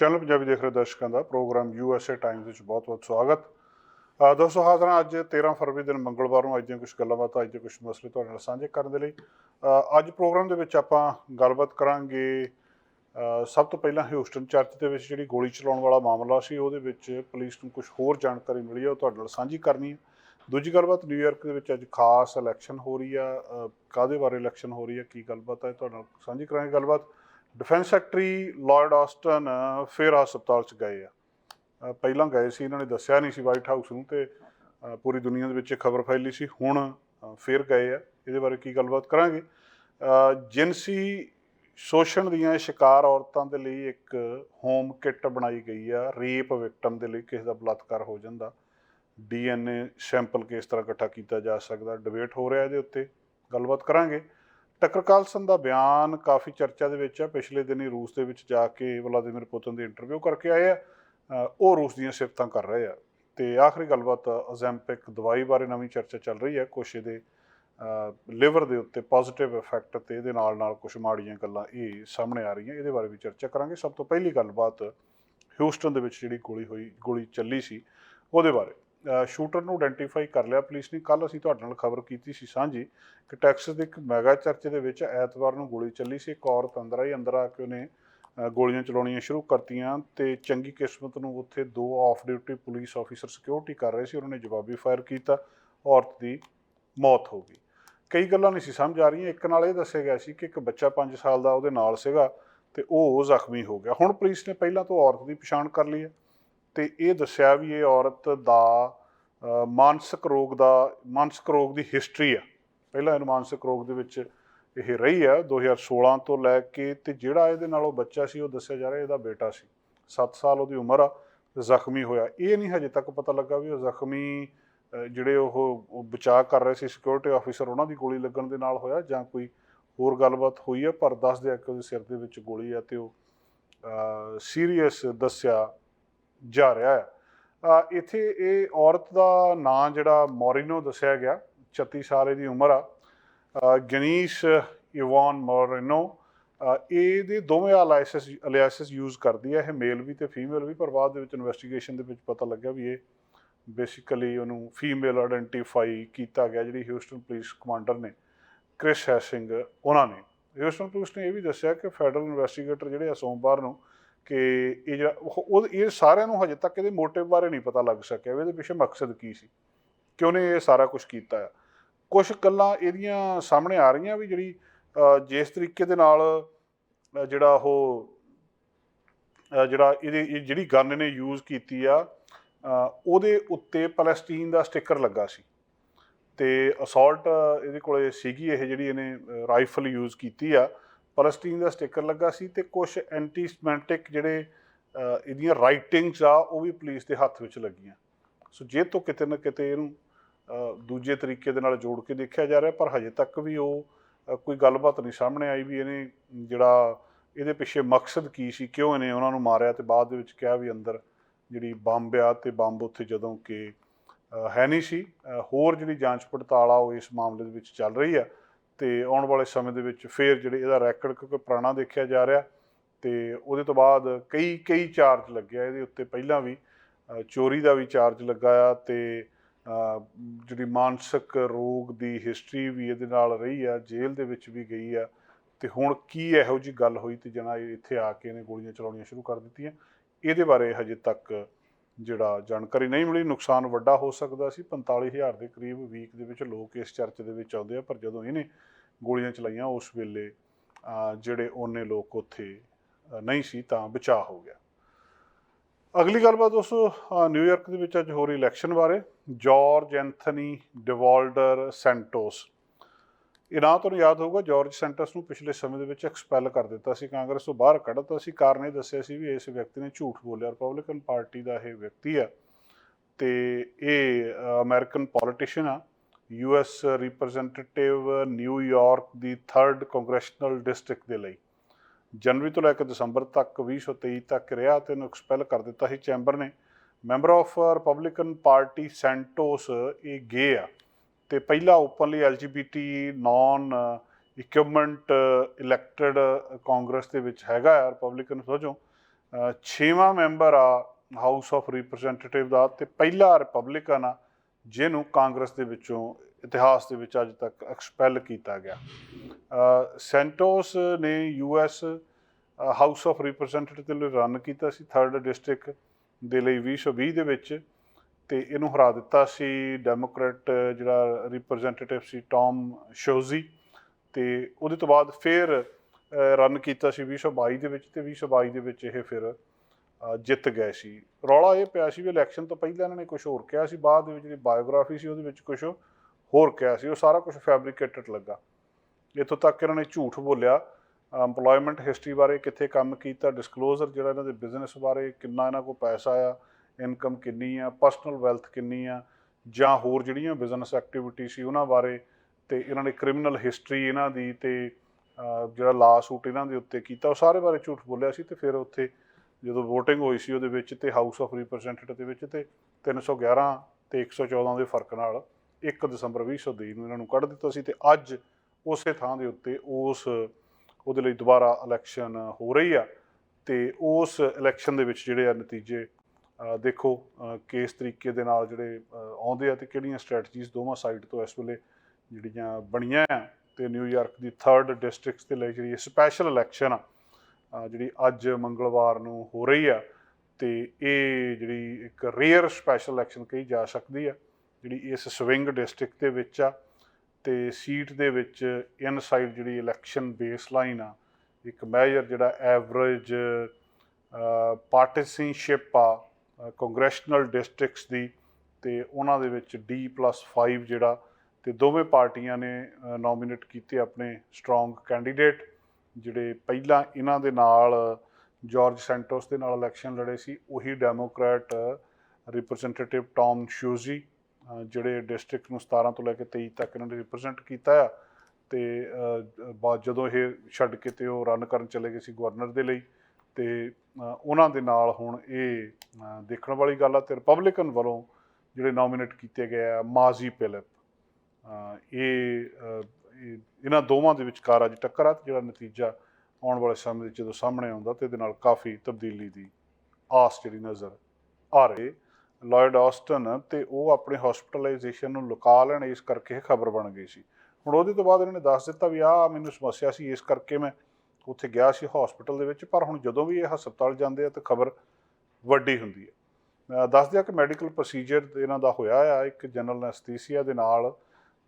Channel Punjabi ਦੇਖ ਰਹੇ ਦਰਸ਼ਕਾਂ ਦਾ ਪ੍ਰੋਗਰਾਮ ਯੂਐਸਏ ਟਾਈਮਜ਼ ਵਿੱਚ ਬਹੁਤ-ਬਹੁਤ ਸਵਾਗਤ। ਦੋਸਤੋ ਹਾਜ਼ਰਾਂ ਅੱਜ 13 ਫਰਵਰੀ ਦਿਨ ਮੰਗਲਵਾਰ ਨੂੰ ਅੱਜ ਦੀਆਂ ਕੁਝ ਗੱਲਾਂ ਬਾਤਾਂ ਅੱਜ ਦੇ ਕੁਝ ਮਸਲੇ ਤੁਹਾਡੇ ਨਾਲ ਸਾਂਝੇ ਕਰਨ ਦੇ ਲਈ। ਅੱਜ ਪ੍ਰੋਗਰਾਮ ਦੇ ਵਿੱਚ ਆਪਾਂ ਗੱਲਬਾਤ ਕਰਾਂਗੇ ਸਭ ਤੋਂ ਪਹਿਲਾਂ ਹਿਊਸਟਨ ਚਰਚ ਦੇ ਵਿੱਚ ਜਿਹੜੀ ਗੋਲੀ ਚਲਾਉਣ ਵਾਲਾ ਮਾਮਲਾ ਸੀ ਉਹਦੇ ਵਿੱਚ ਪੁਲਿਸ ਨੂੰ ਕੁਝ ਹੋਰ ਜਾਣਕਾਰੀ ਮਿਲੀ ਹੈ ਉਹ ਤੁਹਾਡੇ ਨਾਲ ਸਾਂਝੀ ਕਰਨੀ ਹੈ ਦੂਜੀ ਗੱਲਬਾਤ ਨਿਊਯਾਰਕ ਦੇ ਵਿੱਚ ਅੱਜ ਖਾਸ ਇਲੈਕਸ਼ਨ ਹੋ ਰਹੀ ਆ ਅ, ਕਾਹਦੇ ਬਾਰੇ ਇਲੈਕਸ਼ਨ ਹੋ ਰਹੀ ਹੈ ਕੀ ਗੱਲਬਾਤ ਹੈ ਤੁਹਾਡੇ ਨਾਲ ਸਾਂਝੀ ਕਰਾਂਗੇ ਗੱਲਬਾਤ। ਡਿਫੈਂਸ ਸੈਕਟਰੀ ਲਾਰਡ ਆਸਟਨ ਅ, ਫਿਰ ਹਸਪਤਾਲ ਚ ਗਏ ਆ। ਪਹਿਲਾਂ ਗਏ ਸੀ ਇਹਨਾਂ ਨੇ ਦੱਸਿਆ ਨਹੀਂ ਸੀ ਵਾਈਟ ਹਾਊਸ ਨੂੰ ਤੇ ਪੂਰੀ ਦੁਨੀਆ ਦੇ ਵਿੱਚ ਇਹ ਖਬਰ ਫੈਲੀ ਸੀ। ਹੁਣ ਅ, ਫਿਰ ਗਏ ਆ। ਇਹਦੇ ਬਾਰੇ ਕੀ ਗੱਲਬਾਤ ਕਰਾਂਗੇ? ਅ, ਜਿਨਸੀ ਸ਼ੋਸ਼ਣ ਦੀਆਂ ਸ਼ਿਕਾਰ ਔਰਤਾਂ ਦੇ ਲਈ ਇੱਕ ਹੋਮ ਕਿੱਟ ਬਣਾਈ ਗਈ ਆ ਰੇਪ ਵਿਕਟਮ ਦੇ ਲਈ ਕਿਸੇ ਦਾ ਬਲਾਤਕਾਰ ਹੋ ਜਾਂਦਾ। ਡੀਐਨਏ ਸੈਂਪਲ ਕਿਸ ਤਰ੍ਹਾਂ ਇਕੱਠਾ ਕੀਤਾ ਜਾ ਸਕਦਾ ਡਿਬੇਟ ਹੋ ਰਿਹਾ ਇਹਦੇ ਉੱਤੇ। ਗੱਲਬਾਤ ਕਰਾਂਗੇ। ਟੱਕਰ ਕਾਲਸਨ ਦਾ ਬਿਆਨ ਕਾਫੀ ਚਰਚਾ ਦੇ ਵਿੱਚ ਆ। ਪਿਛਲੇ ਦਿਨੀ ਰੂਸ ਦੇ ਵਿੱਚ ਜਾ ਕੇ ਵਲਾਦੀਮਿਰ ਪੁਤਿਨ ਦੀ ਇੰਟਰਵਿਊ ਕਰਕੇ ਆਏ ਆ। ਉਹ ਰੂਸ ਦੀਆਂ ਸਿਫਤਾਂ ਕਰ ਰਹੇ ਆ। ਤੇ ਆਖਰੀ ਗੱਲਬਾਤ ਅਜ਼ੈਂਪਿਕ ਦਵਾਈ ਬਾਰੇ ਨਵੀਂ ਚਰਚਾ ਚੱਲ ਰਹੀ ਹੈ ਕੁਛ ਇਹਦੇ ਲਿਵਰ ਦੇ ਉੱਤੇ ਪੋਜ਼ਿਟਿਵ ਇਫੈਕਟ ਤੇ ਇਹਦੇ ਨਾਲ ਨਾਲ ਕੁਝ ਮਾੜੀਆਂ ਗੱਲਾਂ ਇਹ ਸਾਹਮਣੇ ਆ ਰਹੀਆਂ। ਇਹਦੇ ਬਾਰੇ ਵੀ ਚਰਚਾ ਕਰਾਂਗੇ। ਸਭ ਤੋਂ ਪਹਿਲੀ ਗੱਲਬਾਤ ਹਿਊਸਟਨ ਦੇ ਵਿੱਚ ਜਿਹੜੀ ਗੋਲੀ ਹੋਈ, ਗੋਲੀ ਚੱਲੀ ਸੀ, ਉਹਦੇ ਬਾਰੇ। ਸ਼ੂਟਰ ਨੂੰ ਆਇਡੈਂਟੀਫਾਈ ਕਰ ਲਿਆ ਪੁਲਿਸ ਨੇ। ਕੱਲ ਅਸੀਂ ਤੁਹਾਡੇ ਨਾਲ ਖਬਰ ਕੀਤੀ ਸੀ ਸਾਂਝੀ ਕਿ ਟੈਕਸਸ ਦੇ ਇੱਕ ਮੈਗਾ ਚਰਚ ਦੇ ਵਿੱਚ ਐਤਵਾਰ ਨੂੰ ਗੋਲੀ ਚੱਲੀ ਸੀ। ਇੱਕ ਔਰਤ ਅੰਦਰ ਆਈ, ਅੰਦਰ ਆ ਕੇ ਉਹਨੇ ਗੋਲੀਆਂ ਚਲਾਉਣੀਆਂ ਸ਼ੁਰੂ ਕਰਤੀਆਂ ਤੇ ਚੰਗੀ ਕਿਸਮਤ ਨੂੰ ਉੱਥੇ ਦੋ off duty police officer security ਕਰ ਰਹੇ ਸੀ ਉਹਨਾਂ ਨੇ ਜਵਾਬੀ ਫਾਇਰ ਕੀਤਾ। ਔਰਤ ਦੀ ਮੌਤ ਹੋ ਗਈ। ਕਈ ਗੱਲਾਂ ਨਹੀਂ ਸੀ ਸਮਝ ਆ ਰਹੀਆਂ। ਇੱਕ ਨਾਲ ਇਹ ਦੱਸਿਆ ਗਿਆ ਸੀ ਕਿ ਇੱਕ ਬੱਚਾ 5 ਸਾਲ ਦਾ ਉਹਦੇ ਨਾਲ ਸੀਗਾ ਤੇ ਉਹ ਜ਼ਖਮੀ ਹੋ ਗਿਆ। ਹੁਣ ਪੁਲਿਸ ਨੇ ਪਹਿਲਾਂ ਤੋਂ ਔਰਤ ਦੀ ਪਛਾਣ ਕਰ ਲਈ ਹੈ। ਤੇ ਇਹ ਦੱਸਿਆ ਵੀ ਇਹ ਔਰਤ ਦਾ ਮਾਨਸਿਕ ਰੋਗ ਦਾ, ਮਾਨਸਿਕ ਰੋਗ ਦੀ ਹਿਸਟਰੀ ਆ। ਪਹਿਲਾਂ ਇਹਨੂੰ ਮਾਨਸਿਕ ਰੋਗ ਦੇ ਵਿੱਚ ਇਹ ਰਹੀ ਆ 2016 ਤੋਂ ਲੈ ਕੇ ਤੇ ਜਿਹੜਾ ਇਹਦੇ ਨਾਲ ਉਹ ਬੱਚਾ ਸੀ, ਉਹ ਦੱਸਿਆ ਜਾ ਰਿਹਾ ਇਹਦਾ ਬੇਟਾ ਸੀ। 7 ਸਾਲ ਉਹਦੀ ਉਮਰ ਆ, ਜ਼ਖਮੀ ਹੋਇਆ। ਇਹ ਨਹੀਂ ਹਜੇ ਤੱਕ ਪਤਾ ਲੱਗਾ ਵੀ ਉਹ ਜ਼ਖਮੀ ਜਿਹੜੇ ਉਹ ਬਚਾਅ ਕਰ ਰਹੇ ਸੀ ਸਿਕਿਉਰਿਟੀ ਆਫੀਸਰ ਉਹਨਾਂ ਦੀ ਗੋਲੀ ਲੱਗਣ ਦੇ ਨਾਲ ਹੋਇਆ ਜਾਂ ਕੋਈ ਹੋਰ ਗੱਲਬਾਤ ਹੋਈ ਹੈ ਪਰ ਦੱਸਦੇ ਆ ਕਿ ਉਹਦੇ ਸਿਰ ਦੇ ਵਿੱਚ ਗੋਲੀ ਆ ਤੇ ਉਹ ਸੀਰੀਅਸ ਦੱਸਿਆ ਜਾ ਰਿਹਾ ਹੈ। ਇੱਥੇ ਇਹ ਔਰਤ ਦਾ ਨਾਂ ਜਿਹੜਾ ਮੋਰਿਨੋ ਦੱਸਿਆ ਗਿਆ 36 ਸਾਲ ਦੀ ਉਮਰ ਆ। ਗਨੀਸ਼ ਇਵਾਨ ਮੋਰਿਨੋ ਇਹਦੇ ਦੋਵੇਂ ਅਲਾਈਸਿਸ ਅਲਾਈਸਿਸ ਯੂਜ਼ ਕਰਦੀ ਹੈ। ਇਹ ਮੇਲ ਵੀ ਤੇ ਫੀਮੇਲ ਵੀ, ਪਰ ਬਾਅਦ ਦੇ ਵਿੱਚ ਇਨਵੈਸਟੀਗੇਸ਼ਨ ਦੇ ਵਿੱਚ ਪਤਾ ਲੱਗਿਆ ਵੀ ਇਹ ਬੇਸਿਕਲੀ ਉਹਨੂੰ ਫੀਮੇਲ ਆਇਡੈਂਟੀਫਾਈ ਕੀਤਾ ਗਿਆ, ਜਿਹੜੀ ਹਿਊਸਟਨ ਪੁਲਿਸ ਕਮਾਂਡਰ ਨੇ ਕ੍ਰਿਸ ਹੈਸਿੰਗ ਉਹਨਾਂ ਨੇ। ਹਿਊਸਟਨ ਪੁਲਿਸ ਨੇ ਇਹ ਵੀ ਦੱਸਿਆ ਕਿ ਫੈਡਰਲ ਇਨਵੈਸਟੀਗੇਟਰ ਜਿਹੜੇ ਆ ਸੋਮਵਾਰ ਨੂੰ ਕਿ ਇਹ ਜਿਹੜਾ ਉਹ ਉਹ- ਇਹ ਸਾਰਿਆਂ ਨੂੰ ਹਜੇ ਤੱਕ ਇਹਦੇ ਮੋਟਿਵ ਬਾਰੇ ਨਹੀਂ ਪਤਾ ਲੱਗ ਸਕਿਆ ਵੀ ਇਹਦੇ ਪਿੱਛੇ ਮਕਸਦ ਕੀ ਸੀ। ਕਿ ਉਹਨੇ ਇਹ ਸਾਰਾ ਕੁਝ ਕੀਤਾ ਆ? ਕੁਝ ਗੱਲਾਂ ਇਹਦੀਆਂ ਸਾਹਮਣੇ ਆ ਰਹੀਆਂ ਵੀ ਜਿਹੜੀ ਜਿਸ ਤਰੀਕੇ ਦੇ ਨਾਲ ਜਿਹੜਾ ਉਹ ਜਿਹੜਾ ਇਹਦੇ ਇਹ ਜਿਹੜੀ ਗਨ ਨੇ ਯੂਜ਼ ਕੀਤੀ ਆ ਉਹਦੇ ਉੱਤੇ ਪੈਲੇਸਟੀਨ ਦਾ ਸਟicker ਲੱਗਾ ਸੀ। ਤੇ ਅਸਾਲਟ ਇਹਦੇ ਕੋਲੇ ਸੀਗੀ, ਇਹ ਜਿਹੜੀ ਇਹਨੇ ਰਾਈਫਲ ਯੂਜ਼ ਕੀਤੀ ਆ। ਪਲਸਟੀਨ ਦਾ ਸਟicker ਲੱਗਾ ਸੀ ਤੇ ਕੁਝ ਐਂਟੀ ਸਮੈਟਿਕ ਜਿਹੜੇ ਇਹਦੀਆਂ ਰਾਈਟਿੰਗਸ ਆ, ਉਹ ਵੀ ਪੁਲਿਸ ਦੇ ਹੱਥ ਵਿੱਚ ਲੱਗੀਆਂ। ਸੋ ਜੇ ਤੋਂ ਕਿਤੇ ਨਾ ਕਿਤੇ ਇਹਨੂੰ ਦੂਜੇ ਤਰੀਕੇ ਦੇ ਨਾਲ ਜੋੜ ਕੇ ਦੇਖਿਆ ਜਾ ਰਿਹਾ, ਪਰ ਹਜੇ ਤੱਕ ਵੀ ਉਹ ਕੋਈ ਗੱਲਬਾਤ ਨਹੀਂ ਸਾਹਮਣੇ ਆਈ ਵੀ ਇਹਨੇ ਜਿਹੜਾ, ਇਹਦੇ ਪਿੱਛੇ ਮਕਸਦ ਕੀ ਸੀ, ਕਿਉਂ ਇਹਨੇ ਉਹਨਾਂ ਨੂੰ ਮਾਰਿਆ ਤੇ ਬਾਅਦ ਦੇ ਵਿੱਚ ਕਿਹਾ ਵੀ ਅੰਦਰ ਜਿਹੜੀ ਬੰਬ ਆ ਤੇ ਬੰਬ ਉੱਥੇ ਜਦੋਂ ਕਿ ਹੈ ਨਹੀਂ ਸੀ। ਹੋਰ ਜਿਹੜੀ ਜਾਂਚ ਪੜਤਾਲ ਆ, ਉਹ ਇਸ ਮਾਮਲੇ ਦੇ ਵਿੱਚ ਚੱਲ ਰਹੀ ਆ। ਤੇ ਆਉਣ ਵਾਲੇ ਸਮੇਂ ਦੇ ਵਿੱਚ ਫੇਰ ਜਿਹੜੇ ਇਹਦਾ ਰੈਕੋਰਡ ਕਿਉਂਕਿ ਪੁਰਾਣਾ ਦੇਖਿਆ ਜਾ ਰਿਹਾ ਤੇ ਉਹਦੇ ਤੋਂ ਬਾਅਦ ਕਈ ਕਈ ਚਾਰਜ ਲੱਗਿਆ ਇਹਦੇ ਉੱਤੇ ਪਹਿਲਾਂ ਵੀ ਚੋਰੀ ਦਾ ਵੀ ਚਾਰਜ ਲੱਗਾ ਆ ਤੇ ਜਿਹੜੀ ਮਾਨਸਿਕ ਰੋਗ ਦੀ ਹਿਸਟਰੀ ਵੀ ਇਹਦੇ ਨਾਲ ਰਹੀ ਆ, ਜੇਲ੍ਹ ਦੇ ਵਿੱਚ ਵੀ ਗਈ ਆ ਤੇ ਹੁਣ ਕੀ ਇਹੋ ਜੀ ਗੱਲ ਹੋਈ ਤੇ ਜਨਾ ਇੱਥੇ ਆ ਕੇ ਇਹਨੇ ਗੋਲੀਆਂ ਚਲਾਉਣੀਆਂ ਸ਼ੁਰੂ ਕਰ ਦਿੱਤੀਆਂ? ਇਹਦੇ ਬਾਰੇ ਹਜੇ ਤੱਕ ਜਿਹੜਾ ਜਾਣਕਾਰੀ ਨਹੀਂ ਮਿਲੀ, ਨੁਕਸਾਨ ਵੱਡਾ ਹੋ ਸਕਦਾ ਸੀ 45000 ਦੇ ਕਰੀਬ ਵੀਕ ਦੇ ਵਿੱਚ ਲੋਕ ਇਸ ਚਰਚ ਦੇ ਵਿੱਚ ਆਉਂਦੇ ਆ, ਪਰ ਜਦੋਂ ਇਹਨੇ ਗੋਲੀਆਂ ਚਲਾਈਆਂ ਉਸ ਵੇਲੇ ਜਿਹੜੇ ਉਹਨੇ ਲੋਕ ਉੱਥੇ ਨਹੀਂ ਸੀ ਤਾਂ ਬਚਾਅ ਹੋ ਗਿਆ। ਅਗਲੀ ਗੱਲਬਾਤ ਦੋਸਤੋ ਅ, ਨਿਊਯਾਰਕ ਦੇ ਵਿੱਚ ਅੱਜ ਹੋ ਰਹੀ ਇਲੈਕਸ਼ਨ ਬਾਰੇ। George Anthony Devolder Santos. ਇਹ ਨਾਂ ਤੁਹਾਨੂੰ ਯਾਦ ਹੋਊਗਾ ਜਾਰਜ ਸੈਂਟੋਸ ਨੂੰ ਪਿਛਲੇ ਸਮੇਂ ਦੇ ਵਿੱਚ ਐਕਸਪੈਲ ਕਰ ਦਿੱਤਾ ਸੀ ਕਾਂਗਰਸ ਤੋਂ ਬਾਹਰ ਕੱਢ ਦਿੱਤਾ ਸੀ। ਕਾਰਨ ਇਹ ਦੱਸਿਆ ਸੀ ਵੀ ਇਸ ਵਿਅਕਤੀ ਨੇ ਝੂਠ ਬੋਲਿਆ। ਰਿਪਬਲਿਕਨ ਪਾਰਟੀ ਦਾ ਇਹ ਵਿਅਕਤੀ ਆ ਤੇ ਇਹ ਅਮਰੀਕਨ ਪੋਲੀਟੀਸ਼ੀਅਨ ਆ। ਯੂਐਸ ਰਿਪਰੈਜ਼ੈਂਟੇਟਿਵ ਨਿਊਯਾਰਕ ਦੀ 3rd ਕੰਗਰੈਸ਼ਨਲ ਡਿਸਟ੍ਰਿਕਟ ਦੇ ਲਈ। ਜਨਵਰੀ ਤੋਂ ਲੈ ਕੇ ਦਸੰਬਰ ਤੱਕ 2023 ਤੱਕ ਰਿਹਾ ਤੇ ਇਹਨੂੰ ਐਕਸਪੈਲ ਕਰ ਦਿੱਤਾ ਸੀ ਚੈਂਬਰ ਨੇ। Member of Republican party Santos, ਇਹ ਗੇ ਆ। ਤੇ ਪਹਿਲਾ openly LGBT non equipment elected Congress ਦੇ ਵਿੱਚ ਹੈਗਾ ਆ ਰਿਪਬਲਿਕਨ ਵਜੋਂ। ਅਹ ਛੇਵਾਂ ਮੈਂਬਰ ਆ ਹਾਊਸ ਆਫ ਰਿਪਰੈਜ਼ੈਂਟੇਟਿਵ ਦਾ ਤੇ ਪਹਿਲਾ ਰਿਪਬਲਿਕਨ ਆ ਜਿਹਨੂੰ ਕਾਂਗਰਸ ਦੇ ਵਿੱਚੋਂ ਇਤਿਹਾਸ ਦੇ ਵਿੱਚ ਅੱਜ ਤੱਕ ਐਕਸਪੈਲ ਕੀਤਾ ਗਿਆ। ਸੈਂਟੋਸ ਨੇ ਯੂਐਸ ਹਾਊਸ ਆਫ ਰਿਪਰੈਜ਼ੈਂਟੇਟਿਵ ਦੇ ਲਈ ਰਨ ਕੀਤਾ ਸੀ 3rd ਡਿਸਟ੍ਰਿਕਟ ਦੇ ਲਈ 2020 ਦੇ ਵਿੱਚ ਤੇ ਇਹਨੂੰ ਹਰਾ ਦਿੱਤਾ ਸੀ ਡੈਮੋਕ੍ਰੈਟ ਜਿਹੜਾ ਰਿਪਰੈਜ਼ੈਂਟੇਟਿਵ ਸੀ ਟੌਮ ਸ਼ੋਜ਼ੀ ਤੇ ਉਹਦੇ ਤੋਂ ਬਾਅਦ ਫਿਰ ਰਨ ਕੀਤਾ ਸੀ 2022 ਦੇ ਵਿੱਚ ਤੇ 2022 ਦੇ ਵਿੱਚ ਇਹ ਫਿਰ ਜਿੱਤ ਗਏ ਸੀ। ਰੌਲਾ ਇਹ ਪਿਆ ਸੀ ਵੀ ਇਲੈਕਸ਼ਨ ਤੋਂ ਪਹਿਲਾਂ ਇਹਨਾਂ ਨੇ ਕੁਝ ਹੋਰ ਕਿਹਾ ਸੀ, ਬਾਅਦ ਦੇ ਵਿੱਚ ਜਿਹੜੀ ਬਾਇਓਗ੍ਰਾਫੀ ਸੀ ਉਹਦੇ ਵਿੱਚ ਕੁਝ ਹੋਰ ਕਿਹਾ ਸੀ, ਉਹ ਸਾਰਾ ਕੁਝ ਫੈਬਰੀਕੇਟਡ ਲੱਗਾ। ਇੱਥੋਂ ਤੱਕ ਇਹਨਾਂ ਨੇ ਝੂਠ ਬੋਲਿਆ EMPLOYMENT ਹਿਸਟਰੀ ਬਾਰੇ ਕਿੱਥੇ ਕੰਮ ਕੀਤਾ ਡਿਸਕਲੋਜ਼ਰ ਜਿਹੜਾ ਇਹਨਾਂ ਦੇ ਬਿਜ਼ਨਸ ਬਾਰੇ ਕਿੰਨਾ ਇਹਨਾਂ ਕੋਲ ਪੈਸਾ ਆ ਇਨਕਮ ਕਿੰਨੀ ਆ ਪਰਸਨਲ ਵੈਲਥ ਕਿੰਨੀ ਆ, ਜਾਂ ਹੋਰ ਜਿਹੜੀਆਂ ਬਿਜ਼ਨਸ ਐਕਟੀਵਿਟੀ ਸੀ ਉਹਨਾਂ ਬਾਰੇ ਤੇ ਇਹਨਾਂ ਨੇ ਕ੍ਰਿਮੀਨਲ ਹਿਸਟਰੀ ਇਹਨਾਂ ਦੀ ਤੇ ਜਿਹੜਾ ਲਾ ਸੂਟ ਇਹਨਾਂ ਦੇ ਉੱਤੇ ਕੀਤਾ, ਉਹ ਸਾਰੇ ਬਾਰੇ ਝੂਠ ਬੋਲਿਆ ਸੀ ਤੇ ਫਿਰ ਉੱਥੇ ਜਦੋਂ VOTING ਹੋਈ ਸੀ ਉਹਦੇ ਵਿੱਚ ਤੇ ਹਾਊਸ ਆਫ ਰਿਪਰੈਜ਼ੈਂਟੇਟਿਵ ਦੇ ਵਿੱਚ ਤੇ 311 ਤੇ 114 ਦੇ ਫ਼ਰਕ ਨਾਲ 1 ਦਸੰਬਰ 2023 ਨੂੰ ਇਹਨਾਂ ਨੂੰ ਕੱਢ ਦਿੱਤਾ ਸੀ ਤੇ ਅੱਜ ਉਸੇ ਥਾਂ ਦੇ ਉੱਤੇ ਉਸ, ਉਹਦੇ ਲਈ ਦੁਬਾਰਾ ਇਲੈਕਸ਼ਨ ਹੋ ਰਹੀ ਆ ਤੇ ਉਸ ਇਲੈਕਸ਼ਨ ਦੇ ਵਿੱਚ ਜਿਹੜੇ ਆ ਨਤੀਜੇ ਦੇਖੋ ਕਿਸ ਤਰੀਕੇ ਦੇ ਨਾਲ ਜਿਹੜੇ ਆਉਂਦੇ ਆ ਤੇ ਕਿਹੜੀਆਂ ਸਟ੍ਰੈਟਜੀਜ਼ ਦੋਵਾਂ ਸਾਈਡ ਤੋਂ ਇਸ ਵੇਲੇ ਜਿਹੜੀਆਂ ਬਣੀਆਂ ਆ ਤੇ ਨਿਊਯਾਰਕ ਦੀ 3rd ਡਿਸਟ੍ਰਿਕਟਸ ਦੇ ਲਈ ਜਿਹੜੀ ਸਪੈਸ਼ਲ ਇਲੈਕਸ਼ਨ ਆ ਜਿਹੜੀ ਅੱਜ ਮੰਗਲਵਾਰ ਨੂੰ ਹੋ ਰਹੀ ਆ, ਤੇ ਇਹ ਜਿਹੜੀ ਇੱਕ ਰੇਅਰ ਸਪੈਸ਼ਲ ਇਲੈਕਸ਼ਨ ਕਹੀ ਜਾ ਸਕਦੀ ਆ, ਜਿਹੜੀ ਇਸ ਸਵਿੰਗ ਡਿਸਟ੍ਰਿਕਟ ਦੇ ਵਿੱਚ ਆ, ਤੇ ਸੀਟ ਦੇ ਵਿੱਚ ਇਨਸਾਈਡ ਜਿਹੜੀ ਇਲੈਕਸ਼ਨ ਬੇਸਲਾਈਨ ਆ, ਇੱਕ ਮੈਜਰ ਜਿਹੜਾ ਐਵਰੇਜ ਪਾਰਟੀਸਨਸ਼ਿਪ ਆ ਕੰਗਰੈਸ਼ਨਲ ਡਿਸਟ੍ਰਿਕਟਸ ਦੀ, ਤੇ ਉਹਨਾਂ ਦੇ ਵਿੱਚ D+5 ਜਿਹੜਾ, ਤੇ ਦੋਵੇਂ ਪਾਰਟੀਆਂ ਨੇ ਨੋਮੀਨੇਟ ਕੀਤੇ ਆਪਣੇ ਸਟਰੋਂਗ ਕੈਂਡੀਡੇਟ ਜਿਹੜੇ ਪਹਿਲਾਂ ਇਹਨਾਂ ਦੇ ਨਾਲ ਜਾਰਜ ਸੈਂਟੋਸ ਦੇ ਨਾਲ ਇਲੈਕਸ਼ਨ ਲੜੇ ਸੀ ਉਹੀ ਡੈਮੋਕ੍ਰੈਟ ਰਿਪਰੈਜ਼ੈਂਟੇਟਿਵ ਟੌਮ ਸ਼ੂਜ਼ੀ ਜਿਹੜੇ ਡਿਸਟ੍ਰਿਕਟ ਨੂੰ 17 ਤੋਂ ਲੈ ਕੇ 23 ਤੱਕ ਇਹਨਾਂ ਨੇ ਰਿਪਰੈਜ਼ੈਂਟ ਕੀਤਾ ਆ। ਤੇ ਅਹ, ਬਾਅਦ ਜਦੋਂ ਇਹ ਛੱਡ ਕੇ ਤੇ ਉਹ ਰਨ ਕਰਨ ਚਲੇ ਗਏ ਸੀ ਗਵਰਨਰ ਦੇ ਲਈ ਤੇ ਉਹਨਾਂ ਦੇ ਨਾਲ ਹੁਣ ਇਹ ਦੇਖਣ ਵਾਲੀ ਗੱਲ ਆ ਤੇ ਰਿਪਬਲਿਕਨ ਵੱਲੋਂ ਜਿਹੜੇ ਨੋਮੀਨੇਟ ਕੀਤੇ ਗਏ ਆ ਮਾਜ਼ੀ ਪਿਲਪ ਇਹ- ਇਹਨਾਂ ਦੋਵਾਂ ਦੇ ਵਿਚਕਾਰ ਅੱਜ ਟੱਕਰ ਆ ਤੇ ਜਿਹੜਾ ਨਤੀਜਾ ਆਉਣ ਵਾਲੇ ਸਮੇਂ ਵਿੱਚ ਜਦੋਂ ਸਾਹਮਣੇ ਆਉਂਦਾ ਤੇ ਇਹਦੇ ਨਾਲ ਕਾਫੀ ਤਬਦੀਲੀ ਦੀ ਆਸ ਜਿਹੜੀ ਨਜ਼ਰ ਆ ਰਹੀ ਲਾਇਡ ਆਸਟਨ ਤੇ ਉਹ ਆਪਣੇ ਹਸਪੀਟਲਾਈਜੇਸ਼ਨ ਨੂੰ ਲੁਕਾ ਲੈਣ, ਇਸ ਕਰਕੇ ਖਬਰ ਬਣ ਗਈ ਸੀ। ਹੁਣ ਉਹਦੇ ਤੋਂ ਬਾਅਦ ਇਹਨਾਂ ਨੇ ਦੱਸ ਦਿੱਤਾ ਵੀ ਆਹ ਮੈਨੂੰ ਸਮੱਸਿਆ ਸੀ, ਇਸ ਕਰਕੇ ਮੈਂ ਉੱਥੇ ਗਿਆ ਸੀ ਹਸਪੀਟਲ ਦੇ ਵਿੱਚ, ਪਰ ਹੁਣ ਜਦੋਂ ਵੀ ਇਹ ਹਸਪਤਾਲ ਜਾਂਦੇ ਆ ਤਾਂ ਖਬਰ ਵੱਡੀ ਹੁੰਦੀ ਹੈ। ਅਹ ਦੱਸ ਦਿਆ ਕਿ ਮੈਡੀਕਲ ਪ੍ਰੋਸੀਜਰ ਇਹਨਾਂ ਦਾ ਹੋਇਆ ਆ, ਇੱਕ ਜਨਰਲ ਐਨਸਥੀਸੀਆ ਦੇ ਨਾਲ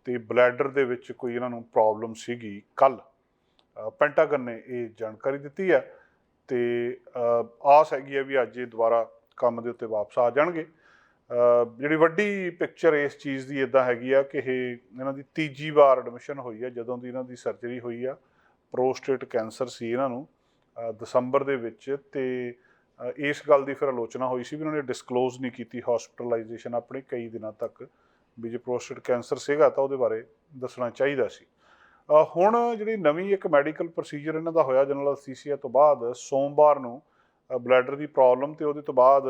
ਤੇ ਬਲੈਡਰ ਦੇ ਵਿੱਚ ਕੋਈ ਇਹਨਾਂ ਨੂੰ ਪ੍ਰੋਬਲਮ ਸੀਗੀ ਕੱਲ ਪੈਂਟਾਗਨ ਨੇ ਇਹ ਜਾਣਕਾਰੀ ਦਿੱਤੀ ਹੈ ਤੇ ਆਸ ਹੈਗੀ ਹੈ ਵੀ ਅੱਜ ਇਹ ਦੁਬਾਰਾ ਕੰਮ ਦੇ ਉੱਤੇ ਵਾਪਸ ਆ ਜਾਣਗੇ। ਜਿਹੜੀ ਵੱਡੀ ਪਿਕਚਰ ਇਸ ਚੀਜ਼ ਦੀ ਇਦਾਂ ਹੈਗੀ ਆ ਕਿ ਇਹ ਇਹਨਾਂ ਦੀ ਤੀਜੀ ਵਾਰ ਐਡਮਿਸ਼ਨ ਹੋਈ ਆ ਜਦੋਂ ਦੀ ਇਹਨਾਂ ਦੀ ਸਰਜਰੀ ਹੋਈ ਆ। ਪ੍ਰੋਸਟੇਟ ਕੈਂਸਰ ਸੀ ਇਹਨਾਂ ਨੂੰ ਦਸੰਬਰ ਦੇ ਵਿੱਚ ਤੇ ਇਸ ਗੱਲ ਦੀ ਫਿਰ ਆਲੋਚਨਾ ਹੋਈ ਸੀ ਵੀ ਉਹਨਾਂ ਨੇ ਡਿਸਕਲੋਜ਼ ਨਹੀਂ ਕੀਤੀ ਹਸਪੀਟਲਾਈਜੇਸ਼ਨ ਆਪਣੇ ਕਈ ਦਿਨਾਂ ਤੱਕ ਵੀ ਜੇ ਪ੍ਰੋਸਟੇਟ ਕੈਂਸਰ ਸੀਗਾ ਤਾਂ ਉਹਦੇ ਬਾਰੇ ਦੱਸਣਾ ਚਾਹੀਦਾ ਸੀ। ਹੁਣ ਜਿਹੜੀ ਨਵੀਂ ਇੱਕ ਮੈਡੀਕਲ ਪ੍ਰੋਸੀਜਰ ਇਹਨਾਂ ਦਾ ਹੋਇਆ ਜਨਰਲ ਅਨਸਥੀਸੀਆ ਤੋਂ ਬਾਅਦ ਸੋਮਵਾਰ ਨੂੰ ਬਲੈਡਰ ਦੀ ਪ੍ਰੋਬਲਮ ਤੇ ਉਹਦੇ ਤੋਂ ਬਾਅਦ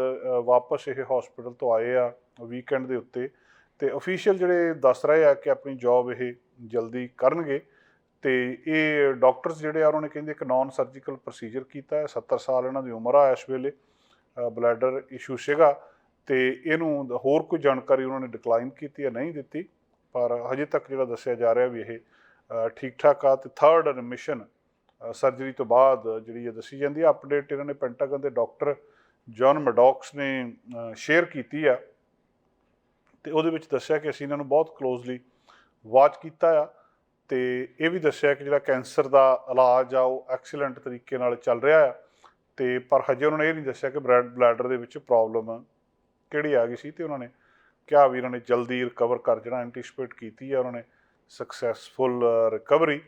ਵਾਪਸ ਇਹ ਹਸਪੀਟਲ ਤੋਂ ਆਏ ਆ ਵੀਕਐਂਡ ਦੇ ਉੱਤੇ ਤੇ ਅਫੀਸ਼ੀਅਲ ਜਿਹੜੇ ਦੱਸ ਰਹੇ ਆ ਕਿ ਆਪਣੀ ਜੌਬ ਇਹ ਜਲਦੀ ਕਰਨਗੇ ਤੇ ਇਹ ਡਾਕਟਰਸ ਜਿਹੜੇ ਆ, ਉਹਨਾਂ ਨੇ ਕਹਿੰਦੇ ਇੱਕ ਨਾਨ ਸਰਜੀਕਲ ਪ੍ਰੋਸੀਜਰ ਕੀਤਾ ਹੈ 70 ਸਾਲ ਇਹਨਾਂ ਦੀ ਉਮਰ ਆ ਇਸ ਵੇਲੇ ਬਲੈਡਰ ਇਸ਼ੂ ਸੀਗਾ। ਤੇ ਇਹਨੂੰ ਹੋਰ ਕੋਈ ਜਾਣਕਾਰੀ ਉਹਨਾਂ ਨੇ ਡਿਕਲਾਈਨ ਕੀਤੀ ਹੈ ਨਹੀਂ ਦਿੱਤੀ, ਪਰ ਹਜੇ ਤੱਕ ਜਿਹੜਾ ਦੱਸਿਆ ਜਾ ਰਿਹਾ ਵੀ ਇਹ ਠੀਕ ਠਾਕ ਆ ਤੇ ਥਰਡ ਐਡਮਿਸ਼ਨ ਸਰਜਰੀ ਤੋਂ ਬਾਅਦ ਜਿਹੜੀ ਇਹ ਦੱਸੀ ਜਾਂਦੀ ਹੈ ਅਪਡੇਟ ਇਹਨਾਂ ਨੇ ਪੈਂਟਾਗਨ ਦੇ ਡਾਕਟਰ ਜੌਨ ਮੈਡੌਕਸ ਨੇ ਸ਼ੇਅਰ ਕੀਤੀ ਆ। ਤੇ ਉਹਦੇ ਵਿੱਚ ਦੱਸਿਆ ਕਿ ਅਸੀਂ ਇਹਨਾਂ ਨੂੰ ਬਹੁਤ ਕਲੋਜ਼ਲੀ ਵਾਚ ਕੀਤਾ ਆ ਤੇ ਇਹ ਵੀ ਦੱਸਿਆ ਕਿ ਜਿਹੜਾ ਕੈਂਸਰ ਦਾ ਇਲਾਜ ਆ, ਉਹ ਐਕਸੀਲੈਂਟ ਤਰੀਕੇ ਨਾਲ ਚੱਲ ਰਿਹਾ ਆ। ਤੇ ਪਰ ਹਜੇ ਉਹਨਾਂ ਨੇ ਇਹ ਨਹੀਂ ਦੱਸਿਆ ਕਿ ਬਲੈਡਰ ਦੇ ਵਿੱਚ ਪ੍ਰੋਬਲਮ ਕਿਹੜੀ ਆ ਗਈ ਸੀ ਤੇ ਉਹਨਾਂ ਨੇ ਕਿਹਾ ਵੀ ਇਹਨਾਂ ਨੇ ਜਲਦੀ ਰਿਕਵਰ ਕਰ ਜਿਹੜਾ ਐਂਟੀਸਪੇਟ ਕੀਤੀ ਆ ਉਹਨਾਂ ਨੇ ਸਕਸੈਸਫੁਲ ਰਿਕਵਰੀ